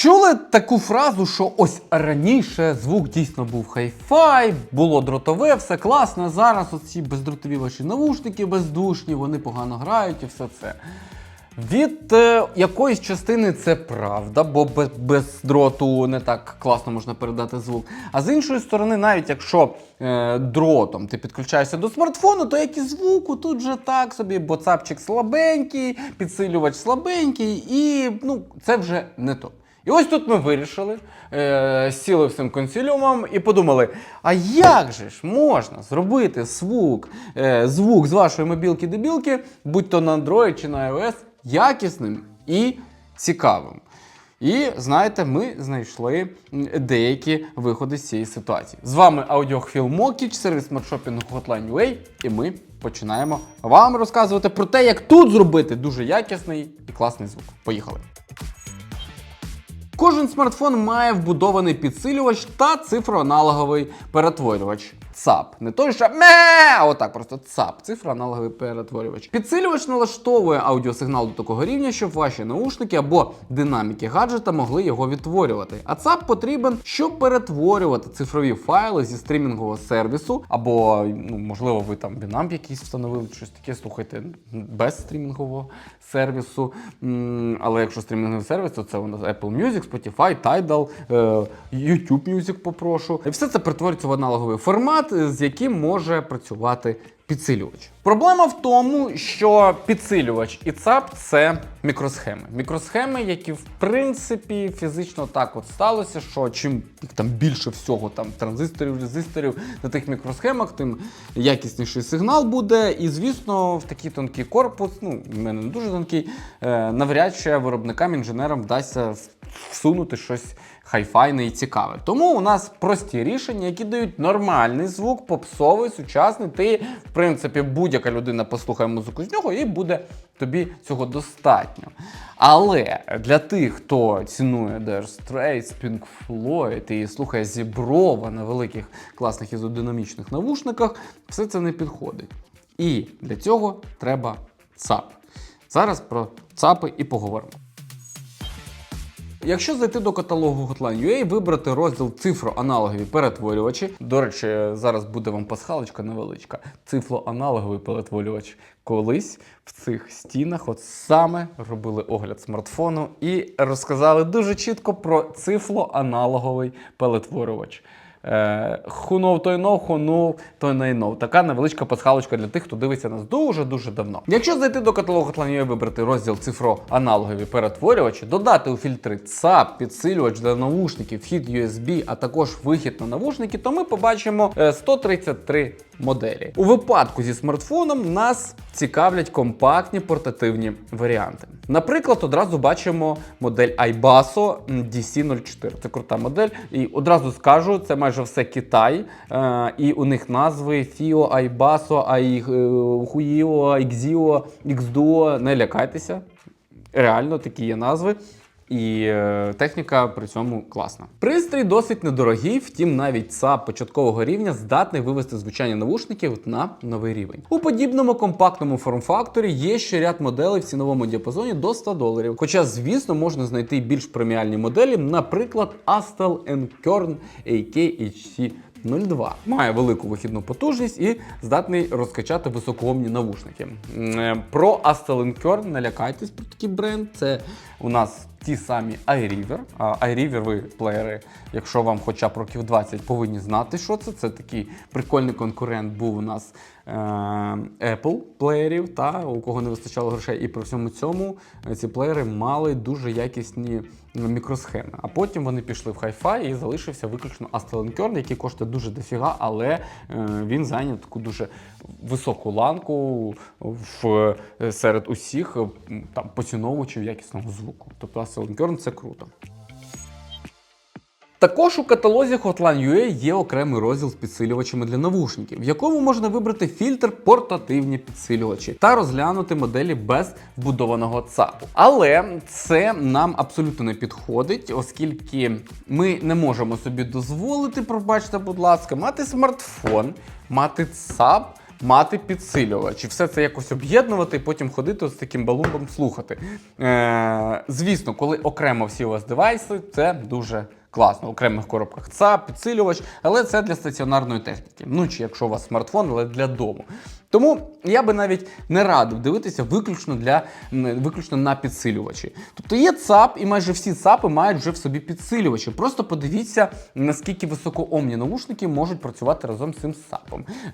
Чули таку фразу, що ось раніше звук дійсно був хай-фай, було дротове, все класно. Зараз оці бездротові ваші навушники бездушні, вони погано грають і все це. Від е, якоїсь частини це правда, бо без, без дроту не так класно можна передати звук. А з іншої сторони, навіть якщо е, дротом ти підключаєшся до смартфону, то як і звуку тут же так собі, бо цапчик слабенький, підсилювач слабенький, і ну, це вже не то. І ось тут ми вирішили, е, сіли всім консиліумом і подумали: а як же ж можна зробити звук, е, звук з вашої мобілки-дебілки, будь то на Android чи на iOS, якісним і цікавим. І знаєте, ми знайшли деякі виходи з цієї ситуації. З вами аудіохвіл Мокіч, сервіс смартшопінгу Hotline UA, і ми починаємо вам розказувати про те, як тут зробити дуже якісний і класний звук. Поїхали! Кожен смартфон має вбудований підсилювач та цифроаналоговий перетворювач. ЦАП. Не той, що ме, а отак просто ЦАП, цифроаналоговий перетворювач. Підсилювач налаштовує аудіосигнал до такого рівня, щоб ваші наушники або динаміки гаджета могли його відтворювати. А ЦАП потрібен, щоб перетворювати цифрові файли зі стрімінгового сервісу, або ну, можливо, ви там Binamp якийсь встановили, щось таке, слухайте, без стрімінгового сервісу. Але якщо стрімінговий сервіс, то це у нас Apple Music, Spotify, Tidal, е, YouTube Music попрошу. І все це перетворюється в аналоговий формат, з яким може працювати підсилювач. Проблема в тому, що підсилювач і ЦАП це мікросхеми. Мікросхеми, які в принципі фізично так от сталося, що чим там більше всього там транзисторів, резисторів на тих мікросхемах, тим якісніший сигнал буде. І звісно, в такий тонкий корпус, ну в мене не дуже тонкий, е, навряд чи виробникам, інженерам вдасться всунути щось хайфайне і цікаве. Тому у нас прості рішення, які дають нормальний звук, попсовий, сучасний. Ти, в принципі, будь-яка людина послухає музику з нього, і буде тобі цього достатньо. Але для тих, хто цінує Dire Straits, Pink Floyd і слухає зіброва на великих класних ізодинамічних навушниках, все це не підходить. І для цього треба ЦАП. Зараз про ЦАПи і поговоримо. Якщо зайти до каталогу Hotline.ua, вибрати розділ цифроаналогові перетворювачі. До речі, зараз буде вам пасхалочка невеличка. Цифроаналоговий перетворювач. Колись в цих стінах от саме робили огляд смартфону і розказали дуже чітко про цифроаналоговий перетворювач. Е, Хунов той нов, хунув той найнов. Така невеличка пасхалочка для тих, хто дивиться нас дуже-дуже давно. Якщо зайти до каталогу Hotline.ua, вибрати розділ цифроаналогові перетворювачі, додати у фільтри ЦАП, підсилювач для навушників, вхід USB, а також вихід на навушники, то ми побачимо е, 133 моделі. У випадку зі смартфоном нас цікавлять компактні портативні варіанти. Наприклад, одразу бачимо модель iBasso DC04. Це крута модель. І одразу скажу, це майже все Китай. Е, і у них назви FIO, iBasso, i, Huio, Xio, Xduo. Не лякайтеся. Реально такі є назви. І е, техніка при цьому класна. Пристрій досить недорогий, втім, навіть ЦАП початкового рівня здатний вивести звучання навушників на новий рівень. У подібному компактному форм-факторі є ще ряд моделей в ціновому діапазоні до 100 доларів. Хоча, звісно, можна знайти більш преміальні моделі, наприклад, Astel Kern AK-HC 02. Має велику вихідну потужність і здатний розкачати високоомні навушники. Е, Про Astel Kern не про такий бренд. Це у нас ті самі iRiver. IRiver ви плеєри, якщо вам хоча б років 20, повинні знати, що це. Це такий прикольний конкурент був у нас е, Apple плеєрів, та у кого не вистачало грошей. І при всьому цьому е, ці плеєри мали дуже якісні мікросхеми. А потім вони пішли в Hi-Fi і залишився виключно Астеленкерн, який коштує дуже дофіга, але е, він зайняв таку дуже високу ланку в, е, серед усіх там поціновувачів якісного звуку. Тобто Астеленкерн це круто. Також у каталозі Hotline.ua є окремий розділ з підсилювачами для навушників, в якому можна вибрати фільтр портативні підсилювачі та розглянути моделі без вбудованого ЦАПу. Але це нам абсолютно не підходить, оскільки ми не можемо собі дозволити, пробачте, будь ласка, мати смартфон, мати ЦАП. мати підсилювач і все це якось об'єднувати, і потім ходити з таким балумбом слухати. Е, звісно, коли окремо всі у вас девайси, це дуже класно. В окремих коробках ЦАП, підсилювач, але це для стаціонарної техніки. Ну чи якщо у вас смартфон, але для дому. Тому я би навіть не радив дивитися виключно для виключно на підсилювачі. Тобто є ЦАП, і майже всі ЦАПи мають вже в собі підсилювачі. Просто подивіться, наскільки високоомні наушники можуть працювати разом з цим ЦАПом. Е,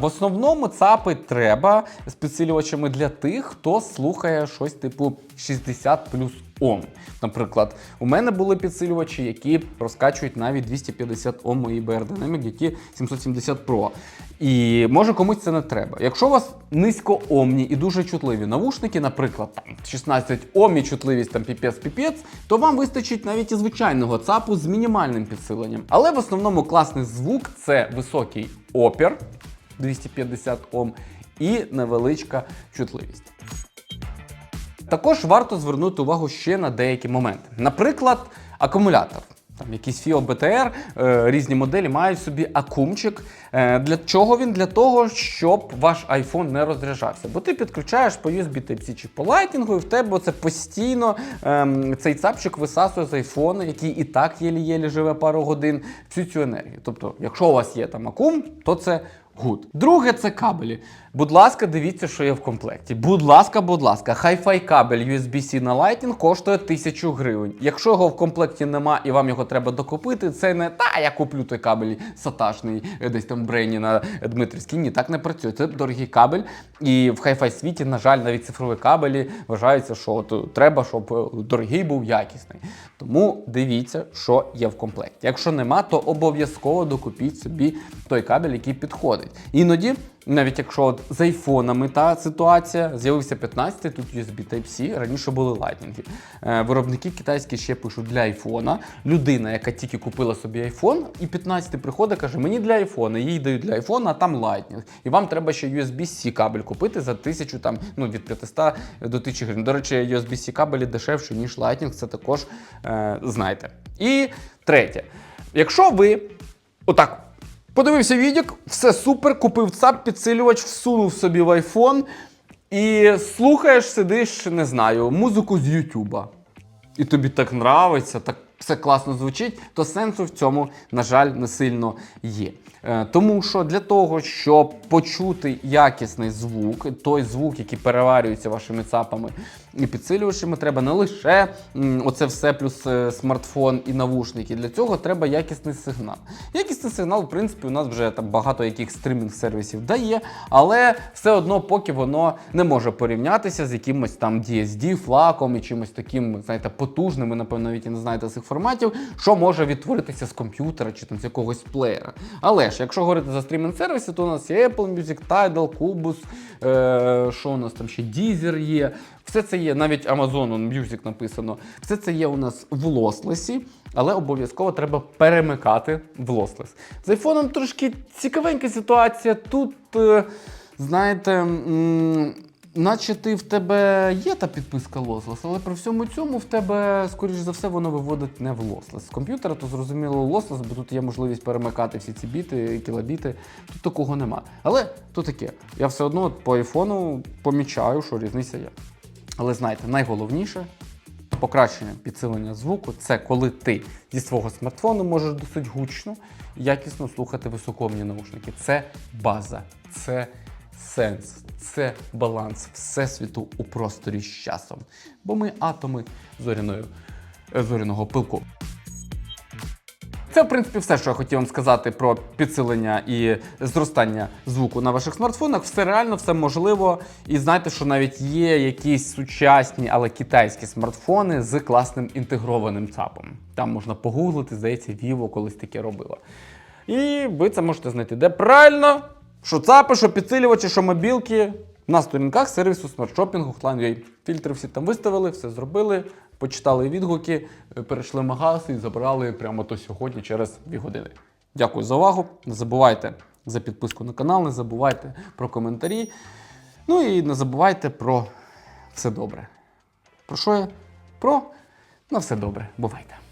в основному ЦАПи треба з підсилювачами для тих, хто слухає щось типу 60 плюс Ом. Наприклад, у мене були підсилювачі, які розкачують навіть 250 Ом мої BR Dynamic, які 770 Pro. І може комусь це не треба. Якщо у вас низькоомні і дуже чутливі навушники, наприклад, там 16 Ом і чутливість там піпець-піпець, то вам вистачить навіть і звичайного ЦАПу з мінімальним підсиленням. Але в основному класний звук це високий опір 250 Ом і невеличка чутливість. Також варто звернути увагу ще на деякі моменти. Наприклад, акумулятор. Там якісь FIO BTR, е, різні моделі мають собі акумчик. Е, для чого він? Для того, щоб ваш iPhone не розряджався. Бо ти підключаєш по USB Type-C чи по Lightning, і в тебе це постійно ем, цей цапчик висасує з айфону, який і так єлі-єлі живе пару годин, всю цю енергію. Тобто, якщо у вас є там акум, то це Гуд. Друге це кабелі. Будь ласка, дивіться, що є в комплекті. Будь ласка, будь ласка, Hi-Fi кабель USB-C на Lightning коштує 1000 гривень. Якщо його в комплекті нема і вам його треба докупити, це не та я куплю той кабель саташний е, десь там Брейні на Дмитрівській. Ні, так не працює. Це дорогий кабель. І в Hi-Fi світі, на жаль, навіть цифрові кабелі вважаються, що от, треба, щоб е, дорогий був якісний. Тому дивіться, що є в комплекті. Якщо нема, то обов'язково докупіть собі той кабель, який підходить. Іноді, навіть якщо от з айфонами та ситуація, з'явився 15, тут USB Type-C, раніше були Lightning. Е, виробники китайські ще пишуть для айфона. Людина, яка тільки купила собі айфон, і 15 приходить, каже, мені для айфона, їй дають для айфона, а там Lightning. І вам треба ще USB-C кабель купити за 1000, там, ну, від 500 до 1000 гривень. До речі, USB-C кабелі дешевші, ніж Lightning, це також е, знайте. І третє. Якщо ви отак подивився відік, все супер, купив ЦАП, підсилювач, всунув собі в iPhone і слухаєш, сидиш, не знаю, музику з Ютуба. І тобі так нравиться, так все класно звучить, то сенсу в цьому, на жаль, не сильно є. Е, Тому що для того, щоб почути якісний звук, той звук, який переварюється вашими цапами і підсилювачами, треба не лише оце все плюс е, смартфон і навушники. Для цього треба якісний сигнал. Якісний сигнал, в принципі, у нас вже там багато яких стрімінг-сервісів дає, але все одно, поки воно не може порівнятися з якимось там DSD, флаком і чимось таким, знаєте, потужним, ви, напевно, навіть і не знаєте цих форматів, що може відтворитися з комп'ютера чи там з якогось плеєра. Але ж, якщо говорити за стрімінг-сервіси, то у нас є Apple Music, Tidal, Kubus, е, що у нас там ще Deezer є. Все це є, навіть Amazon Music написано. Все це є у нас в лослесі, але обов'язково треба перемикати в лослес. З айфоном трошки цікавенька ситуація. Тут, е, знаєте, наче ти в тебе є та підписка лослес, але при всьому цьому в тебе, скоріш за все, воно виводить не в лослес. З комп'ютера то зрозуміло лослес, бо тут є можливість перемикати всі ці біти, кілобіти. Тут такого нема. Але то таке. Я все одно по айфону помічаю, що різниця є. Але знаєте, найголовніше покращення підсилення звуку це коли ти зі свого смартфону можеш досить гучно якісно слухати високомні наушники. Це база, це сенс, це баланс всесвіту у просторі з часом. Бо ми атоми зоряної, зоряного пилку. Це, в принципі, все, що я хотів вам сказати про підсилення і зростання звуку на ваших смартфонах. Все реально, все можливо. І знаєте, що навіть є якісь сучасні, але китайські смартфони з класним інтегрованим ЦАПом. Там можна погуглити, здається, Vivo колись таке робило. І ви це можете знайти. Де правильно, що ЦАПи, що підсилювачі, що мобілки. На сторінках сервісу смартшопінгу Hotline.ua. Фільтри всі там виставили, все зробили, почитали відгуки, е, перейшли магаз і забрали прямо то сьогодні через 2 години. Дякую за увагу. Не забувайте за підписку на канал, не забувайте про коментарі. Ну і не забувайте про все добре. Про що я? Про на все добре. Бувайте.